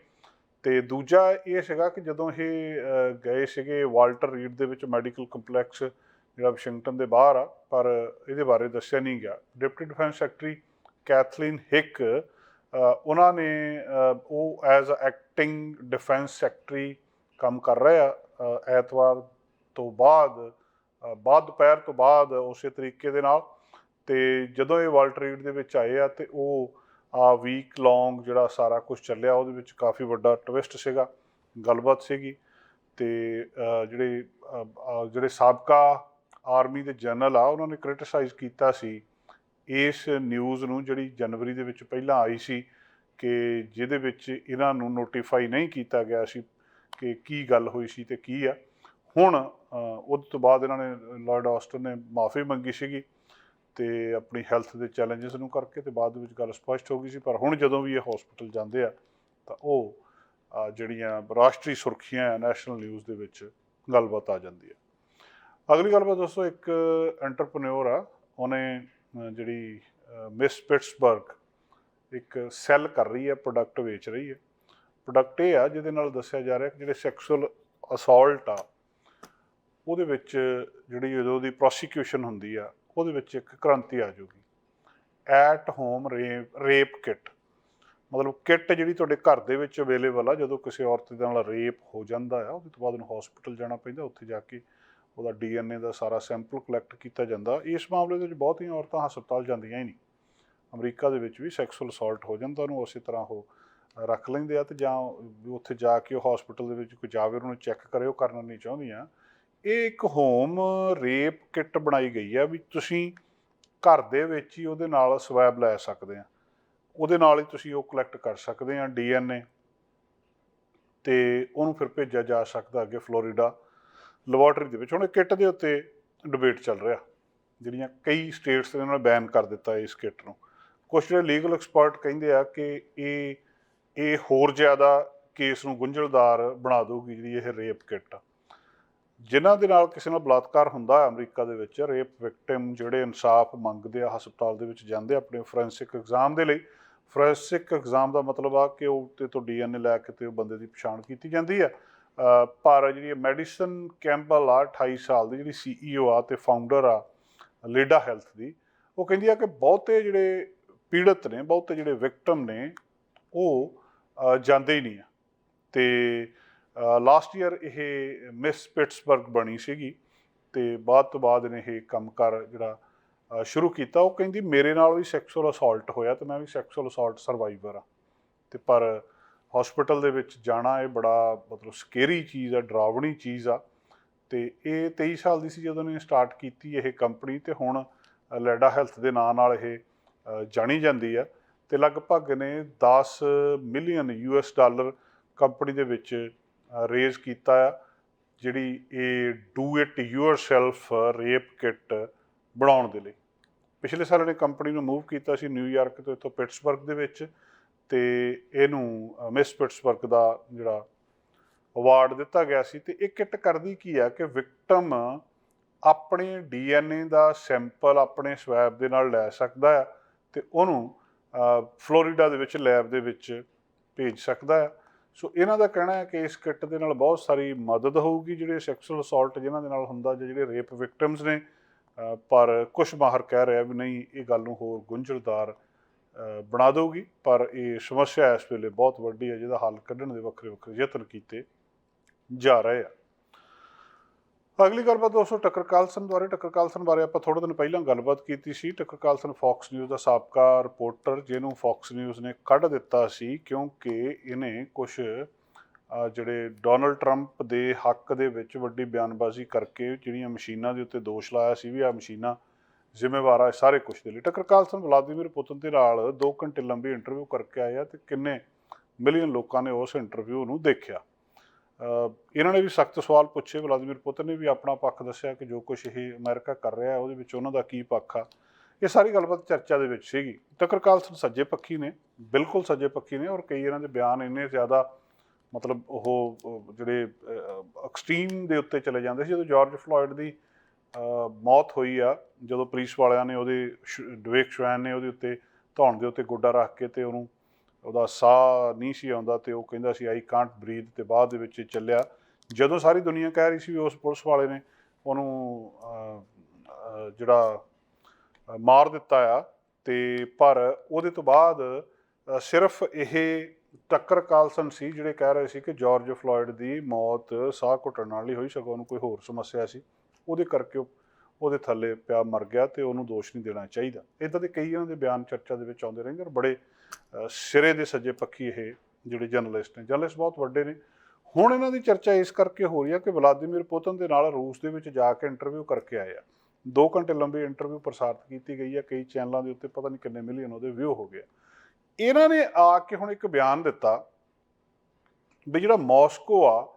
ਤੇ ਦੂਜਾ ਇਹ ਸੀਗਾ ਕਿ ਜਦੋਂ ਇਹ ਗਏ ਸੀਗੇ ਵਾਲਟਰ ਰੀਡ ਦੇ ਵਿੱਚ ਮੈਡੀਕਲ ਕੰਪਲੈਕਸ ਜਿਹੜਾ ਵਾਸ਼ਿੰਗਟਨ ਦੇ ਬਾਹਰ ਆ, ਪਰ ਇਹਦੇ ਬਾਰੇ ਦੱਸਿਆ ਨਹੀਂ ਗਿਆ। Deputy defence secretary Kathleen Hick ਉਹਨਾਂ ਨੇ ਉਹ as uh acting defence secretary ਕੰਮ ਕਰ ਰਹੇ ਆ ਐਤਵਾਰ ਤੋਂ ਬਾਅਦ ਬਾਅਦ ਦੁਪਹਿਰ ਤੋਂ ਬਾਅਦ ਉਸੇ ਤਰੀਕੇ ਦੇ ਨਾਲ ਤੇ ਜਦੋਂ ਇਹ ਵਰਲਡ ਰੀਡ ਦੇ ਵਿੱਚ ਆਏ ਆ ਤੇ ਉਹ ਆ ਵੀਕ ਲੌਂਗ ਜਿਹੜਾ ਸਾਰਾ ਕੁਝ ਚੱਲਿਆ, ਉਹਦੇ ਵਿੱਚ ਕਾਫੀ ਵੱਡਾ ਟਵਿਸਟ ਸੀਗਾ, ਗੱਲਬਾਤ ਸੀਗੀ ਤੇ ਜਿਹੜੇ ਜਿਹੜੇ ਸਾਬਕਾ ਆਰਮੀ ਦੇ ਜਨਰਲ ਆ, ਉਹਨਾਂ ਨੇ ਕ੍ਰਿਟਿਸਾਈਜ਼ ਕੀਤਾ ਸੀ ਇਸ ਨਿਊਜ਼ ਨੂੰ ਜਿਹੜੀ ਜਨਵਰੀ ਦੇ ਵਿੱਚ ਪਹਿਲਾਂ ਆਈ ਸੀ ਕਿ ਜਿਹਦੇ ਵਿੱਚ ਇਹਨਾਂ ਨੂੰ ਨੋਟੀਫਾਈ ਨਹੀਂ ਕੀਤਾ ਗਿਆ ਸੀ ਕਿ ਕੀ ਗੱਲ ਹੋਈ ਸੀ ਤੇ ਕੀ ਆ। ਹੁਣ ਉਹਦੇ ਤੋਂ ਬਾਅਦ ਇਹਨਾਂ ਨੇ ਲਾਰਡ ਆਸਟਨ ਨੇ ਮਾਫੀ ਮੰਗੀ ਸੀਗੀ ਤੇ ਆਪਣੀ ਹੈਲਥ ਦੇ ਚੈਲੰਜਸ ਨੂੰ ਕਰਕੇ ਤੇ ਬਾਅਦ ਵਿੱਚ ਗੱਲ ਸਪਸ਼ਟ ਹੋ ਗਈ ਸੀ, ਪਰ ਹੁਣ ਜਦੋਂ ਵੀ ਇਹ ਹਸਪੀਟਲ ਜਾਂਦੇ ਆ, ਤਾਂ ਉਹ ਜਿਹੜੀਆਂ ਰਾਸ਼ਟਰੀ ਸੁਰਖੀਆਂ ਆ ਨੈਸ਼ਨਲ ਨਿਊਜ਼ ਦੇ ਵਿੱਚ ਗੱਲਬਾਤ ਆ ਜਾਂਦੀ ਹੈ। ਅਗਲੀ ਗੱਲਬਾਤ ਦੋਸਤੋ ਇੱਕ ਐਂਟਰਪ੍ਰੈਨਿਓਰ ਆ, ਉਹਨੇ ਜਿਹੜੀ ਮਿਸ ਪਿਟਸਬਰਗ ਇੱਕ ਸੈੱਲ ਕਰ ਰਹੀ ਹੈ ਪ੍ਰੋਡਕਟ ਵੇਚ ਰਹੀ ਹੈ। ਪ੍ਰੋਡਕਟ ਇਹ ਆ, ਜਿਹਦੇ ਨਾਲ ਦੱਸਿਆ ਜਾ ਰਿਹਾ ਕਿ ਜਿਹੜੇ ਸੈਕਸੁਅਲ ਅਸੌਲਟ ਆ ਉਹਦੇ ਵਿੱਚ ਜਿਹੜੀ ਜਦੋਂ ਦੀ ਪ੍ਰੋਸੀਕਿਊਸ਼ਨ ਹੁੰਦੀ ਆ, ਉਹਦੇ ਵਿੱਚ ਇੱਕ ਕ੍ਰਾਂਤੀ ਆ ਜਾਊਗੀ। At home rape rape kit ਮਤਲਬ ਕਿੱਟ ਜਿਹੜੀ ਤੁਹਾਡੇ ਘਰ ਦੇ ਵਿੱਚ ਅਵੇਲੇਬਲ ਆ, ਜਦੋਂ ਕਿਸੇ ਔਰਤ ਦੇ ਨਾਲ ਰੇਪ ਹੋ ਜਾਂਦਾ ਆ, ਉਹਦੇ ਤੋਂ ਬਾਅਦ ਉਹਨੂੰ ਹਸਪੀਟਲ ਜਾਣਾ ਪੈਂਦਾ, ਉੱਥੇ ਜਾ ਕੇ ਉਹਦਾ ਡੀਐਨਏ ਦਾ ਸਾਰਾ ਸੈਂਪਲ ਕਲੈਕਟ ਕੀਤਾ ਜਾਂਦਾ। ਇਸ ਮਾਮਲੇ ਦੇ ਵਿੱਚ ਬਹੁਤੀਆਂ ਔਰਤਾਂ ਹਸਪਤਾਲ ਜਾਂਦੀਆਂ ਹੀ ਨਹੀਂ। ਅਮਰੀਕਾ ਦੇ ਵਿੱਚ ਵੀ ਸੈਕਸੁਅਲ ਅਸੌਲਟ ਹੋ ਜਾਂਦਾ, ਉਹਨੂੰ ਉਸੇ ਤਰ੍ਹਾਂ ਉਹ ਰੱਖ ਲੈਂਦੇ ਆ ਤੇ ਜਾਂ ਉੱਥੇ ਜਾ ਕੇ ਉਹ ਹਸਪੀਟਲ ਦੇ ਵਿੱਚ ਕੋਈ ਜਾਵੇ, ਉਹਨੂੰ ਚੈੱਕ ਕਰੇ, ਉਹ ਕਰਨਾ ਨਹੀਂ ਚਾਹੁੰਦੀਆਂ। ਇਹ ਇੱਕ ਹੋਮ ਰੇਪ ਕਿੱਟ ਬਣਾਈ ਗਈ ਆ ਵੀ ਤੁਸੀਂ ਘਰ ਦੇ ਵਿੱਚ ਹੀ ਉਹਦੇ ਨਾਲ ਸਵੈਬ ਲੈ ਸਕਦੇ ਆ। ਉਹਦੇ ਨਾਲ ਹੀ ਤੁਸੀਂ ਉਹ ਕਲੈਕਟ ਕਰ ਸਕਦੇ ਆ ਡੀਐਨਏ ਤੇ ਉਹਨੂੰ ਫਿਰ ਭੇਜਿਆ ਜਾ ਸਕਦਾ ਅੱਗੇ ਫਲੋਰੀਡਾ ਲੈਬੋਰਟਰੀ ਦੇ ਵਿੱਚ। ਹੁਣ ਇਹ ਕਿੱਟ ਦੇ ਉੱਤੇ ਡਿਬੇਟ ਚੱਲ ਰਿਹਾ। ਜਿਹੜੀਆਂ ਕਈ ਸਟੇਟਸ ਨੇ ਉਹਨਾਂ ਨੇ ਬੈਨ ਕਰ ਦਿੱਤਾ ਇਸ ਕਿੱਟ ਨੂੰ। ਕੁਝ ਜਿਹੜੇ ਲੀਗਲ ਐਕਸਪਰਟ ਕਹਿੰਦੇ ਆ ਕਿ ਇਹ ਇਹ ਹੋਰ ਜ਼ਿਆਦਾ ਕੇਸ ਨੂੰ ਗੁੰਝਲਦਾਰ ਬਣਾ ਦਊਗੀ ਜਿਹੜੀ ਇਹ ਰੇਪ ਕਿੱਟ ਆ। ਜਿਨ੍ਹਾਂ ਦੇ ਨਾਲ ਕਿਸੇ ਨਾਲ ਬਲਾਤਕਾਰ ਹੁੰਦਾ ਹੈ ਅਮਰੀਕਾ ਦੇ ਵਿੱਚ ਰੇਪ ਵਿਕਟਿਮ ਜਿਹੜੇ ਇਨਸਾਫ ਮੰਗਦੇ ਆ ਹਸਪਤਾਲ ਦੇ ਵਿੱਚ ਜਾਂਦੇ ਆ ਆਪਣੇ ਫੋਰੈਂਸਿਕ ਐਗਜ਼ਾਮ ਦੇ ਲਈ। ਫੋਰੈਂਸਿਕ ਐਗਜ਼ਾਮ ਦਾ ਮਤਲਬ ਆ ਕਿ ਉਹ ਤੇ ਤੋਂ ਡੀਐਨਏ ਲੈ ਕੇ ਤੇ ਉਹ ਬੰਦੇ ਦੀ ਪਛਾਣ ਕੀਤੀ ਜਾਂਦੀ ਆ। ਅ, ਪਰ ਜਿਹੜੀ ਮੈਡੀਸਨ ਕੈਂਪਬਲ ਆ 28 ਸਾਲ ਦੀ ਜਿਹੜੀ ਸੀਈਓ ਆ ਤੇ ਫਾਊਂਡਰ ਆ ਲੀਡਾ ਹੈਲਥ ਦੀ ਉਹ ਕਹਿੰਦੀ ਆ ਕਿ ਬਹੁਤੇ ਜਿਹੜੇ ਪੀੜਤ ਨੇ ਬਹੁਤੇ ਜਿਹੜੇ ਵਿਕਟਮ ਨੇ ਉਹ ਜਾਂਦੇ ਹੀ ਨਹੀਂ ਆ। ਤੇ ਲਾਸਟ ਈਅਰ ਇਹ ਮਿਸ ਪਿਟਸਬਰਗ ਬਣੀ ਸੀਗੀ ਤੇ ਬਾਅਦ ਤੋਂ ਬਾਅਦ ਨੇ ਇਹ ਕੰਮ ਕੰਮਕਾਰ ਜਿਹੜਾ ਸ਼ੁਰੂ ਕੀਤਾ, ਉਹ ਕਹਿੰਦੀ ਮੇਰੇ ਨਾਲ ਵੀ ਸੈਕਸੁਅਲ ਅਸੌਲਟ ਹੋਇਆ ਤੇ ਮੈਂ ਵੀ ਸੈਕਸੁਅਲ ਅਸੌਲਟ ਸਰਵਾਈਵਰ ਆ। ਤੇ ਪਰ ਹਸਪੀਟਲ ਦੇ ਵਿੱਚ ਜਾਣਾ ਇਹ ਬੜਾ ਮਤਲਬ ਸਕੇਰੀ ਚੀਜ਼ ਆ, ਡਰਾਵਣੀ ਚੀਜ਼ ਆ। ਤੇ ਇਹ 23 ਸਾਲ ਦੀ ਸੀ ਜਦੋਂ ਨੇ ਸਟਾਰਟ ਕੀਤੀ ਇਹ ਕੰਪਨੀ ਤੇ ਹੁਣ ਲੈਡਾ ਹੈਲਥ ਦੇ ਨਾਂ ਨਾਲ ਇਹ ਜਾਣੀ ਜਾਂਦੀ ਆ। ਤੇ ਲਗਭਗ ਨੇ 10 ਮਿਲੀਅਨ ਯੂਐਸ ਡਾਲਰ ਕੰਪਨੀ ਦੇ ਵਿੱਚ ਰੇਜ਼ ਕੀਤਾ ਆ, ਜਿਹੜੀ ਇਹ do it yourself rape kit ਬਣਾਉਣ ਦੇ ਲਈ। ਪਿਛਲੇ ਸਾਲ ਇਹਨੇ ਕੰਪਨੀ ਨੂੰ ਮੂਵ ਕੀਤਾ ਸੀ ਨਿਊਯਾਰਕ ਤੋਂ ਇੱਥੋਂ ਪਿਟਸਬਰਗ ਦੇ ਵਿੱਚ ਤੇ ਇਹਨੂੰ ਮਿਸ ਪਿਟਸਬਰਗ ਦਾ ਜਿਹੜਾ ਅਵਾਰਡ ਦਿੱਤਾ ਗਿਆ ਸੀ ਤੇ ਇਹ ਕਿਟ ਕਰਦੀ ਕੀ ਆ ਕਿ ਵਿਕਟਮ ਆਪਣੇ ਡੀਐਨਏ ਦਾ ਸੈਂਪਲ ਆਪਣੇ ਸਵੈਬ ਦੇ ਨਾਲ ਲੈ ਸਕਦਾ ਆ ਤੇ ਉਹਨੂੰ ਫਲੋਰੀਡਾ ਦੇ ਵਿੱਚ ਲੈਬ ਦੇ ਵਿੱਚ ਭੇਜ ਸਕਦਾ ਆ। ਸੋ ਇਹਨਾਂ ਦਾ ਕਹਿਣਾ ਹੈ ਕਿ ਇਸ ਕਿੱਟ ਦੇ ਨਾਲ ਬਹੁਤ ਸਾਰੀ ਮਦਦ ਹੋਊਗੀ, ਜਿਹੜੇ ਸੈਕਸੁਅਲ ਅਸੌਲਟ ਜਿਨ੍ਹਾਂ ਦੇ ਨਾਲ ਹੁੰਦਾ ਜਾਂ ਜਿਹੜੇ ਰੇਪ ਵਿਕਟਮਸ ਨੇ ਪਰ ਕੁਝ ਮਾਹਰ ਕਹਿ ਰਿਹਾ ਵੀ ਨਹੀਂ, ਇਹ ਗੱਲ ਨੂੰ ਹੋਰ ਗੁੰਝਲਦਾਰ ਬਣਾ ਦੇਊਗੀ। ਪਰ ਇਹ ਸਮੱਸਿਆ ਇਸ ਵੇਲੇ ਬਹੁਤ ਵੱਡੀ ਹੈ, ਜਿਹਦਾ ਹੱਲ ਕੱਢਣ ਦੇ ਵੱਖਰੇ ਵੱਖਰੇ ਯਤਨ ਕੀਤੇ ਜਾ ਰਹੇ ਆ। ਅਗਲੀ ਗੱਲਬਾਤ ਦੋਸਤੋ, ਟੱਕਰ ਕਾਲਸਨ ਬਾਰੇ। ਟੱਕਰ ਕਾਲਸਨ ਬਾਰੇ ਆਪਾਂ ਥੋੜੇ ਦਿਨ ਪਹਿਲਾਂ ਗੱਲਬਾਤ ਕੀਤੀ ਸੀ। ਟੱਕਰ ਕਾਲਸਨ ਫੌਕਸ ਨਿਊਜ਼ ਦਾ ਸਾਬਕਾ ਰਿਪੋਰਟਰ, ਜਿਹਨੂੰ ਫੌਕਸ ਨਿਊਜ਼ ਨੇ ਕੱਢ ਦਿੱਤਾ ਸੀ, ਕਿਉਂਕਿ ਇਹਨੇ ਕੁਝ ਜਿਹੜੇ ਡੋਨਲਡ ਟਰੰਪ ਦੇ ਹੱਕ ਦੇ ਵਿੱਚ ਵੱਡੀ ਬਿਆਨਬਾਜ਼ੀ ਕਰਕੇ ਜਿਹੜੀਆਂ ਮਸ਼ੀਨਾਂ ਦੇ ਉੱਤੇ ਦੋਸ਼ ਲਾਇਆ ਸੀ, ਵੀ ਆ ਮਸ਼ੀਨਾਂ ਜ਼ਿੰਮੇਵਾਰ ਆ ਇਸ ਸਾਰੇ ਕੁਝ ਦੇ ਲਈ। ਟੱਕਰ ਕਾਲਸਨ ਵਲਾਦੀਮੀਰ ਪੁਤਨ ਦੇ ਨਾਲ 2 ਘੰਟੇ ਲੰਬੀ ਇੰਟਰਵਿਊ ਕਰਕੇ ਆਇਆ ਤੇ ਕਿੰਨੇ ਮਿਲੀਅਨ ਲੋਕਾਂ ਨੇ ਉਸ ਇੰਟਰਵਿਊ ਨੂੰ ਦੇਖਿਆ। ਇਹਨਾਂ ਨੇ ਵੀ ਸਖਤ ਸਵਾਲ ਪੁੱਛੇ, ਵਲਾਦੀਮੀਰ ਪੁਤਨ ਨੇ ਵੀ ਆਪਣਾ ਪੱਖ ਦੱਸਿਆ ਕਿ ਜੋ ਕੁਝ ਇਹ ਅਮਰੀਕਾ ਕਰ ਰਿਹਾ ਉਹਦੇ ਵਿੱਚ ਉਹਨਾਂ ਦਾ ਕੀ ਪੱਖ ਆ? ਇਹ ਸਾਰੀ ਗੱਲਬਾਤ ਚਰਚਾ ਦੇ ਵਿੱਚ ਸੀਗੀ। ਟੱਕਰ ਸਿੰਘ ਸੱਜੇ ਪੱਖੀ ਨੇ, ਬਿਲਕੁਲ ਸੱਜੇ ਪੱਖੀ ਨੇ ਔਰ ਕਈ ਇਹਨਾਂ ਦੇ ਬਿਆਨ ਇੰਨੇ ਜ਼ਿਆਦਾ ਮਤਲਬ ਉਹ ਜਿਹੜੇ ਐਕਸਟ੍ਰੀਮ ਦੇ ਉੱਤੇ ਚਲੇ ਜਾਂਦੇ ਸੀ। ਜਦੋਂ ਜਾਰਜ ਫਲੋਇਡ ਦੀ ਮੌਤ ਹੋਈ ਆ, ਜਦੋਂ ਪੁਲਿਸ ਵਾਲਿਆਂ ਨੇ ਉਹਦੇ ਸ਼- ਡਵੇਕ ਸ਼ਵੈਨ ਨੇ ਉਹਦੇ ਉੱਤੇ ਧੌਣ ਦੇ ਉੱਤੇ ਗੋਡਾ ਰੱਖ ਕੇ ਤੇ ਉਹਨੂੰ ਉਹਦਾ ਸਾਹ ਨਹੀਂ ਸੀ ਆਉਂਦਾ ਤੇ ਉਹ ਕਹਿੰਦਾ ਸੀ ਆਈ ਕਾਂਟ ਬਰੀਦ ਤੇ ਬਾਅਦ ਦੇ ਵਿੱਚ ਇਹ ਚੱਲਿਆ। ਜਦੋਂ ਸਾਰੀ ਦੁਨੀਆ ਕਹਿ ਰਹੀ ਸੀ ਵੀ ਉਸ ਪੁਲਿਸ ਵਾਲੇ ਨੇ ਉਹਨੂੰ ਜਿਹੜਾ ਮਾਰ ਦਿੱਤਾ ਆ, ਤੇ ਪਰ ਉਹਦੇ ਤੋਂ ਬਾਅਦ ਸਿਰਫ ਇਹ ਟੱਕਰ ਕਾਲਸਨ ਸੀ ਜਿਹੜੇ ਕਹਿ ਰਹੇ ਸੀ ਕਿ ਜਾਰਜ ਫਲੋਇਡ ਦੀ ਮੌਤ ਸਾਹ ਘੁੱਟਣ ਨਾਲ ਹੀ ਹੋਈ, ਸਗੋਂ ਉਹਨੂੰ ਕੋਈ ਹੋਰ ਸਮੱਸਿਆ ਸੀ। ਉਹਦੇ ਕਰਕੇ ਉਹ, ਉਹਦੇ ਥੱਲੇ ਪਿਆ ਮਰ ਗਿਆ ਤੇ ਉਹਨੂੰ ਦੋਸ਼ ਨਹੀਂ ਦੇਣਾ ਚਾਹੀਦਾ। ਇਦਾਂ ਦੇ ਕਈ ਉਹਨਾਂ ਦੇ ਬਿਆਨ ਚਰਚਾ ਦੇ ਵਿੱਚ ਆਉਂਦੇ ਰਹਿੰਦੇ ਔਰ ਬੜੇ ਸਿਰੇ ਦੇ ਸੱਜੇ ਪੱਖੀ ਇਹ ਜਿਹੜੇ ਜਰਨਲਿਸਟ ਨੇ, ਜਰਨਲਿਸਟ ਬਹੁਤ ਵੱਡੇ ਨੇ। ਹੁਣ ਇਹਨਾਂ ਦੀ ਚਰਚਾ ਇਸ ਕਰਕੇ ਹੋ ਰਹੀ ਹੈ ਕਿ ਵਲਾਦੀਮੀਰ ਪੁਤਨ ਦੇ ਨਾਲ ਰੂਸ ਦੇ ਵਿੱਚ ਜਾ ਕੇ ਇੰਟਰਵਿਊ ਕਰਕੇ ਆਏ ਆ। 2 ਘੰਟੇ ਲੰਬੀ ਇੰਟਰਵਿਊ ਪ੍ਰਸਾਰਿਤ ਕੀਤੀ ਗਈ ਹੈ ਕਈ ਚੈਨਲਾਂ ਦੇ ਉੱਤੇ ਪਤਾ ਨਹੀਂ ਕਿੰਨੇ ਮਿਲੀਅਨ ਉਹਦੇ ਵਿਊ ਹੋ ਗਏ ਇਹਨਾਂ ਨੇ ਆ ਕੇ ਹੁਣ ਇੱਕ ਬਿਆਨ ਦਿੱਤਾ ਵੀ ਜਿਹੜਾ ਮਾਸਕੋ ਆ,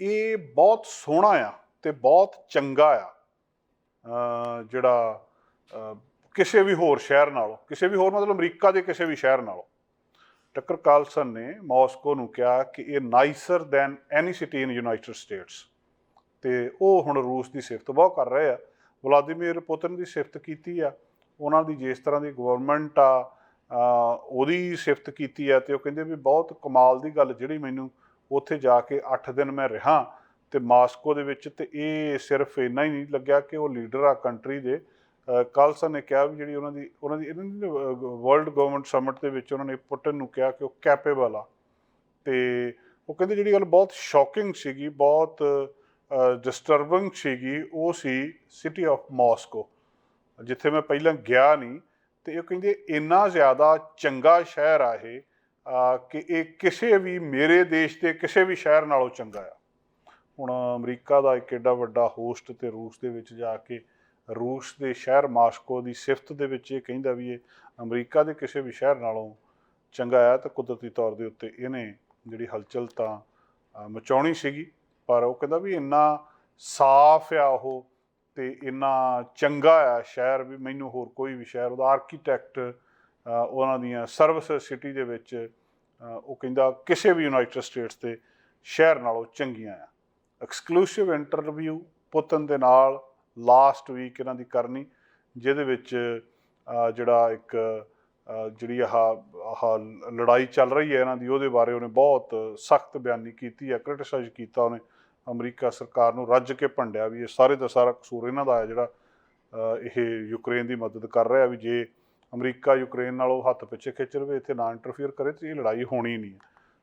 ਇਹ ਬਹੁਤ ਸੋਹਣਾ ਆ ਤੇ ਬਹੁਤ ਚੰਗਾ ਆ। ਜਿਹੜਾ ਕਿਸੇ ਵੀ ਹੋਰ ਸ਼ਹਿਰ ਨਾਲੋਂ, ਕਿਸੇ ਵੀ ਹੋਰ ਮਤਲਬ ਅਮਰੀਕਾ ਦੇ ਕਿਸੇ ਵੀ ਸ਼ਹਿਰ ਨਾਲੋਂ, ਟੱਕਰ ਕਾਲਸਨ ਨੇ ਮਾਸਕੋ ਨੂੰ ਕਿਹਾ ਕਿ ਇਹ nicer than any city in United States. ਤੇ ਉਹ ਹੁਣ ਰੂਸ ਦੀ ਸਿਫਤ ਬਹੁਤ ਕਰ ਰਹੇ ਆ। ਵਲਾਦੀਮੀਰ ਪੁਤਿਨ ਦੀ ਸਿਫਤ ਕੀਤੀ ਆ। ਉਹਨਾਂ ਦੀ ਜਿਸ ਤਰ੍ਹਾਂ ਦੀ ਗਵਰਨਮੈਂਟ ਆ ਉਹਦੀ ਸਿਫਤ ਕੀਤੀ ਆ ਤੇ ਉਹ ਕਹਿੰਦੇ ਵੀ ਬਹੁਤ ਕਮਾਲ ਦੀ ਗੱਲ ਜਿਹੜੀ ਮੈਨੂੰ ਉੱਥੇ ਜਾ ਕੇ 8 ਦਿਨ ਮੈਂ ਰਿਹਾ ਤੇ ਮਾਸਕੋ ਦੇ ਵਿੱਚ ਤੇ ਇਹ ਸਿਰਫ ਇੰਨਾ ਹੀ ਨਹੀਂ ਲੱਗਿਆ ਕਿ ਉਹ ਲੀਡਰ ਆ ਕੰਟਰੀ ਦੇ ਕਾਲਸਾ ਨੇ ਕਿਹਾ ਵੀ ਜਿਹੜੀ ਉਹਨਾਂ ਦੀ ਉਹਨਾਂ ਦੀ ਇਹਨਾਂ ਦੀ ਵਰਲਡ ਗਵਰਨਮੈਂਟ ਸਮਿਟ ਦੇ ਵਿੱਚ ਉਹਨਾਂ ਨੇ ਪੁਟਨ ਨੂੰ ਕਿਹਾ ਕਿ ਉਹ ਕੈਪੇਬਲ ਆ ਤੇ ਉਹ ਕਹਿੰਦੇ ਜਿਹੜੀ ਗੱਲ ਬਹੁਤ ਸ਼ੌਕਿੰਗ ਸੀਗੀ, ਬਹੁਤ ਡਿਸਟਰਬਿੰਗ ਸੀਗੀ, ਉਹ ਸੀ ਸਿਟੀ ਆਫ ਮਾਸਕੋ ਜਿੱਥੇ ਮੈਂ ਪਹਿਲਾਂ ਗਿਆ ਨਹੀਂ। ਤੇ ਇਹ ਕਹਿੰਦੇ ਇੰਨਾ ਜ਼ਿਆਦਾ ਚੰਗਾ ਸ਼ਹਿਰ ਆ ਇਹ ਕਿ ਇਹ ਕਿਸੇ ਵੀ ਮੇਰੇ ਦੇਸ਼ ਦੇ ਕਿਸੇ ਵੀ ਸ਼ਹਿਰ ਨਾਲੋਂ ਚੰਗਾ ਆ। ਹੁਣ ਅਮਰੀਕਾ ਦਾ ਇੱਕ ਐਡਾ ਵੱਡਾ ਹੋਸਟ ਤੇ ਰੂਸ ਦੇ ਵਿੱਚ ਜਾ ਕੇ ਰੂਸ ਦੇ ਸ਼ਹਿਰ ਮਾਸਕੋ ਦੀ ਸਿਫਤ ਦੇ ਵਿੱਚ ਇਹ ਕਹਿੰਦਾ ਵੀ ਇਹ ਅਮਰੀਕਾ ਦੇ ਕਿਸੇ ਵੀ ਸ਼ਹਿਰ ਨਾਲੋਂ ਚੰਗਾ ਆ ਤਾਂ ਕੁਦਰਤੀ ਤੌਰ ਦੇ ਉੱਤੇ ਇਹਨੇ ਜਿਹੜੀ ਹਲਚਲ ਤਾਂ ਮਚਾਉਣੀ ਸੀਗੀ। ਪਰ ਉਹ ਕਹਿੰਦਾ ਵੀ ਇੰਨਾ ਸਾਫ਼ ਆ ਉਹ ਤੇ ਇੰਨਾ ਚੰਗਾ ਆ ਸ਼ਹਿਰ ਵੀ ਮੈਨੂੰ ਹੋਰ ਕੋਈ ਵੀ ਸ਼ਹਿਰ, ਉਹਦਾ ਆਰਕੀਟੈਕਟ ਉਹਨਾਂ ਦੀਆਂ ਸਰਵਿਸ ਸਿਟੀ ਦੇ ਵਿੱਚ ਉਹ ਕਹਿੰਦਾ ਕਿਸੇ ਵੀ ਯੂਨਾਈਟਿਡ ਸਟੇਟਸ ਦੇ ਸ਼ਹਿਰ ਨਾਲੋਂ ਚੰਗੀਆਂ ਆ। ਐਕਸਕਲੂਸਿਵ ਇੰਟਰਵਿਊ ਪੁਤਨ ਦੇ ਨਾਲ ਲਾਸਟ ਵੀਕ ਇਹਨਾਂ ਦੀ ਕਰਨੀ, ਜਿਹਦੇ ਵਿੱਚ ਜਿਹੜਾ ਇੱਕ ਜਿਹੜੀ ਆਹ ਆਹ ਲੜਾਈ ਚੱਲ ਰਹੀ ਹੈ ਇਹਨਾਂ ਦੀ, ਉਹਦੇ ਬਾਰੇ ਉਹਨੇ ਬਹੁਤ ਸਖਤ ਬਿਆਨੀ ਕੀਤੀ ਹੈ ਕ੍ਰਿਟਿਸਾਈਜ਼ ਕੀਤਾ ਉਹਨੇ, ਅਮਰੀਕਾ ਸਰਕਾਰ ਨੂੰ ਰੱਜ ਕੇ ਭੰਡਿਆ ਵੀ ਇਹ ਸਾਰੇ ਦਾ ਸਾਰਾ ਕਸੂਰ ਇਹਨਾਂ ਦਾ ਹੈ ਜਿਹੜਾ ਇਹ ਯੂਕਰੇਨ ਦੀ ਮਦਦ ਕਰ ਰਿਹਾ ਵੀ ਜੇ ਅਮਰੀਕਾ ਯੂਕਰੇਨ ਨਾਲੋਂ ਹੱਥ ਪਿੱਛੇ ਖਿੱਚ ਰਵੇ ਇੱਥੇ ਨਾ ਇੰਟਰਫੀਅਰ ਕਰੇ ਤੇ ਇਹ ਲੜਾਈ ਹੋਣੀ ਨਹੀਂ ਹੈ।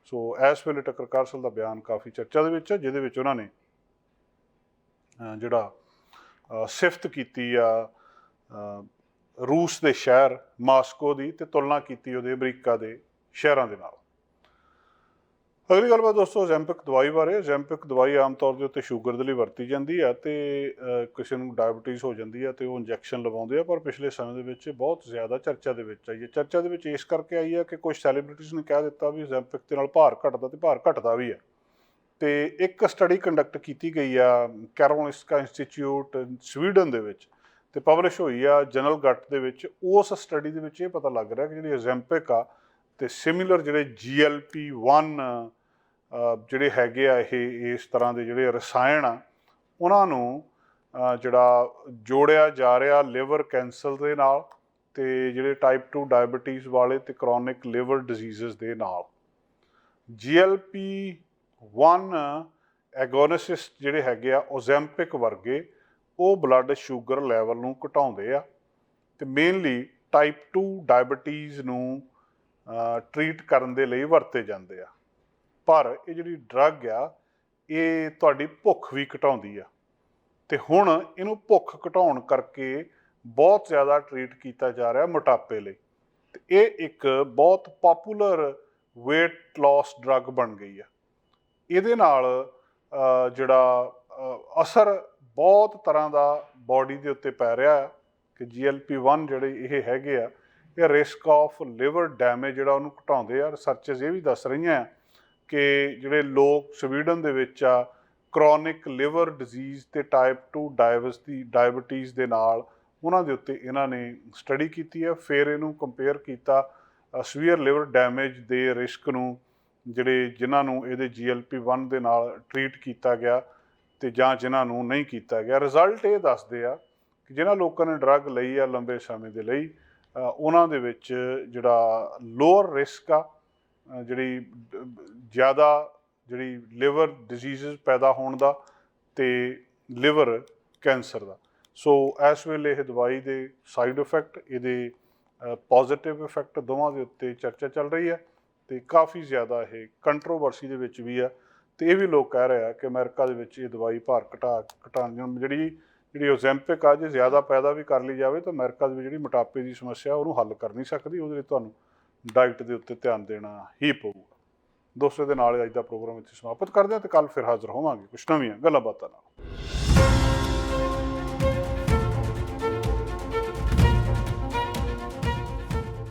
ਸੋ ਇਸ ਵੇਲੇ ਟੱਕਰ ਕਾਰਸਲ ਦਾ ਬਿਆਨ ਕਾਫੀ ਚਰਚਾ ਦੇ ਵਿੱਚ ਹੈ, ਜਿਹਦੇ ਵਿੱਚ ਉਹਨਾਂ ਨੇ ਜਿਹੜਾ ਸਿਫਤ ਕੀਤੀ ਆ ਰੂਸ ਦੇ ਸ਼ਹਿਰ ਮਾਸਕੋ ਦੀ ਤੇ ਤੁਲਨਾ ਕੀਤੀ ਉਹਦੇ ਅਮਰੀਕਾ ਦੇ ਸ਼ਹਿਰਾਂ ਦੇ ਨਾਲ। ਅਗਲੀ ਗੱਲਬਾਤ ਦੋਸਤੋ ਜ਼ੈਂਪਿਕ ਦਵਾਈ ਬਾਰੇ। ਜ਼ੈਂਪਿਕ ਦਵਾਈ ਆਮ ਤੌਰ ਦੇ ਉੱਤੇ ਸ਼ੂਗਰ ਦੇ ਲਈ ਵਰਤੀ ਜਾਂਦੀ ਆ ਤੇ ਕਿਸੇ ਨੂੰ ਡਾਇਬੀਟੀਜ਼ ਹੋ ਜਾਂਦੀ ਆ ਤੇ ਉਹ ਇੰਜੈਕਸ਼ਨ ਲਵਾਉਂਦੇ ਆ, ਪਰ ਪਿਛਲੇ ਸਮੇਂ ਦੇ ਵਿੱਚ ਬਹੁਤ ਜ਼ਿਆਦਾ ਚਰਚਾ ਦੇ ਵਿੱਚ ਆਈ ਹੈ। ਚਰਚਾ ਦੇ ਵਿੱਚ ਇਸ ਕਰਕੇ ਆਈ ਆ ਕਿ ਕੁਝ ਸੈਲੀਬ੍ਰਿਟੀਜ਼ ਨੇ ਕਹਿ ਦਿੱਤਾ ਵੀ ਜ਼ੈਂਪਿਕ ਦੇ ਨਾਲ ਭਾਰ ਘਟਦਾ ਤੇ ਭਾਰ ਘਟਦਾ ਵੀ ਆ ਤੇ ਇੱਕ ਸਟੱਡੀ ਕੰਡਕਟ ਕੀਤੀ ਗਈ ਆ ਕੈਰੋਲਿਨਸਕਾ ਇੰਸਟੀਚਿਊਟ ਸਵੀਡਨ ਦੇ ਵਿੱਚ ਤੇ ਪਬਲਿਸ਼ ਹੋਈ ਆ ਜਨਰਲ ਗੱਟ ਦੇ ਵਿੱਚ। ਉਸ ਸਟੱਡੀ ਦੇ ਵਿੱਚ ਇਹ ਪਤਾ ਲੱਗ ਰਿਹਾ ਕਿ ਜਿਹੜੀ ਐਜ਼ੈਂਪਿਕ ਆ ਤੇ ਸਿਮਿਲਰ ਜਿਹੜੇ GLP-1 ਅਹ, ਜਿਹੜੇ ਹੈਗੇ ਆ ਇਹ ਇਸ ਤਰ੍ਹਾਂ ਦੇ ਜਿਹੜੇ ਰਸਾਇਣ ਆ ਉਹਨਾਂ ਨੂੰ ਜਿਹੜਾ ਜੋੜਿਆ ਜਾ ਰਿਹਾ ਲਿਵਰ ਕੈਂਸਰ ਦੇ ਨਾਲ ਤੇ ਜਿਹੜੇ ਟਾਈਪ 2 ਡਾਇਬੀਟੀਜ਼ ਵਾਲੇ ਤੇ ਕ੍ਰੋਨਿਕ ਲਿਵਰ ਡਿਜ਼ੀਜ਼ਸ ਦੇ ਨਾਲ। Uh, GLP-1 ਐਗੋਨਿਸਿਸਟ ਜਿਹੜੇ ਹੈਗੇ ਆ ਓਜ਼ੈਂਪਿਕ ਵਰਗੇ, ਉਹ ਬਲੱਡ ਸ਼ੂਗਰ ਲੈਵਲ ਨੂੰ ਘਟਾਉਂਦੇ ਆ ਤੇ ਮੇਨਲੀ ਟਾਈਪ 2 ਡਾਇਬੀਟੀਜ਼ ਨੂੰ uh, ਟ੍ਰੀਟ ਕਰਨ ਦੇ ਲਈ ਵਰਤੇ ਜਾਂਦੇ ਆ। ਪਰ ਇਹ ਜਿਹੜੀ ਡਰੱਗ ਆ, ਇਹ ਤੁਹਾਡੀ ਭੁੱਖ ਵੀ ਘਟਾਉਂਦੀ ਆ। ਤੇ ਹੁਣ ਇਹਨੂੰ ਭੁੱਖ ਘਟਾਉਣ ਕਰਕੇ ਬਹੁਤ ਜ਼ਿਆਦਾ ਟ੍ਰੀਟ ਕੀਤਾ ਜਾ ਰਿਹਾ ਮੋਟਾਪੇ ਲਈ। ਤੇ ਇਹ ਇੱਕ ਬਹੁਤ ਪਪੂਲਰ weight loss ਡਰੱਗ ਬਣ ਗਈ ਆ। ਇਹਦੇ ਨਾਲ ਜਿਹੜਾ ਅਸਰ ਬਹੁਤ ਤਰ੍ਹਾਂ ਦਾ ਬਾਡੀ ਦੇ ਉੱਤੇ ਪੈ ਰਿਹਾ ਹੈ ਕਿ GLP-1 ਜਿਹੜੇ ਇਹ ਹੈਗੇ ਆ, ਇਹ ਰਿਸਕ ਆਫ ਲਿਵਰ ਡੈਮੇਜ ਜਿਹੜਾ ਉਹਨੂੰ ਘਟਾਉਂਦੇ ਆ। ਰਿਸਰਚਸ ਇਹ ਵੀ ਦੱਸ ਰਹੀਆਂ ਆ ਕਿ ਜਿਹੜੇ ਲੋਕ ਸਵੀਡਨ ਦੇ ਵਿੱਚ ਆ ਕ੍ਰੋਨਿਕ ਲਿਵਰ ਡਿਜ਼ੀਜ਼ ਤੇ ਟਾਈਪ 2 ਡਾਇਬਸ ਦੀ ਡਾਇਬੀਟੀਜ਼ ਦੇ ਨਾਲ ਉਹਨਾਂ ਦੇ ਉੱਤੇ ਇਹਨਾਂ ਨੇ ਸਟੱਡੀ ਕੀਤੀ ਹੈ। ਫਿਰ ਇਹਨੂੰ ਕੰਪੇਅਰ ਕੀਤਾ ਸਵੀਅਰ ਲਿਵਰ ਡੈਮੇਜ ਦੇ ਰਿਸਕ ਨੂੰ ਜਿਹੜੇ ਜਿਨ੍ਹਾਂ ਨੂੰ ਇਹਦੇ GLP-1 ਦੇ ਨਾਲ ਟ੍ਰੀਟ ਕੀਤਾ ਗਿਆ ਤੇ ਜਾਂ ਜਿਨ੍ਹਾਂ ਨੂੰ ਨਹੀਂ ਕੀਤਾ ਗਿਆ ਰਿਜ਼ਲਟ ਇਹ ਦੱਸਦੇ ਆ ਕਿ ਜਿਨ੍ਹਾਂ ਲੋਕਾਂ ਨੇ ਡਰੱਗ ਲਈ ਆ ਲੰਬੇ ਸਮੇਂ ਦੇ ਲਈ ਉਹਨਾਂ ਦੇ ਵਿੱਚ ਜਿਹੜਾ ਲੋਅਰ ਰਿਸਕ ਆ ਜਿਹੜੀ ਜ਼ਿਆਦਾ ਜਿਹੜੀ ਲਿਵਰ ਡਿਜ਼ੀਜ਼ਸ ਪੈਦਾ ਹੋਣ ਦਾ ਤੇ ਲਿਵਰ ਕੈਂਸਰ ਦਾ। ਸੋ ਇਸ ਵੇਲੇ ਇਹ ਦਵਾਈ ਦੇ ਸਾਈਡ ਇਫੈਕਟ ਇਹਦੇ ਪੋਜ਼ਿਟਿਵ ਇਫੈਕਟ ਦੋਵਾਂ ਦੇ ਉੱਤੇ ਚਰਚਾ ਚੱਲ ਰਹੀ ਹੈ। ਤੇ ਕਾਫੀ ਜ਼ਿਆਦਾ ਇਹ ਕੰਟਰੋਵਰਸੀ ਦੇ ਵਿੱਚ ਵੀ ਆ। ਤੇ ਇਹ ਵੀ ਲੋਕ ਕਹਿ ਰਹੇ ਆ ਕਿ ਅਮਰੀਕਾ ਦੇ ਵਿੱਚ ਇਹ ਦਵਾਈ ਭਾਰ ਘਟਾ ਘਟਾਉਣ ਦੀ ਜਿਹੜੀ ਜਿਹੜੀ ਓਜ਼ੈਂਪਿਕ ਆ, ਜੇ ਜ਼ਿਆਦਾ ਪੈਦਾ ਵੀ ਕਰ ਲਈ ਜਾਵੇ ਤਾਂ ਅਮਰੀਕਾ ਦੇ ਵਿੱਚ ਜਿਹੜੀ ਮੋਟਾਪੇ ਦੀ ਸਮੱਸਿਆ ਉਹਨੂੰ ਹੱਲ ਕਰ ਨਹੀਂ ਸਕਦੀ, ਉਹਦੇ ਲਈ ਤੁਹਾਨੂੰ ਡਾਈਟ ਦੇ ਉੱਤੇ ਧਿਆਨ ਦੇਣਾ ਹੀ ਪਊਗਾ। ਦੋਸਤੋ ਦੇ ਨਾਲ ਅੱਜ ਦਾ ਪ੍ਰੋਗਰਾਮ ਇੱਥੇ ਸਮਾਪਤ ਕਰਦੇ ਹਾਂ ਤੇ ਕੱਲ ਫਿਰ ਹਾਜ਼ਰ ਹੋਵਾਂਗੇ। ਕੁਝ ਨਵੀਆਂ ਗੱਲਾਂ ਬਾਤਾਂ ਨਾਲ।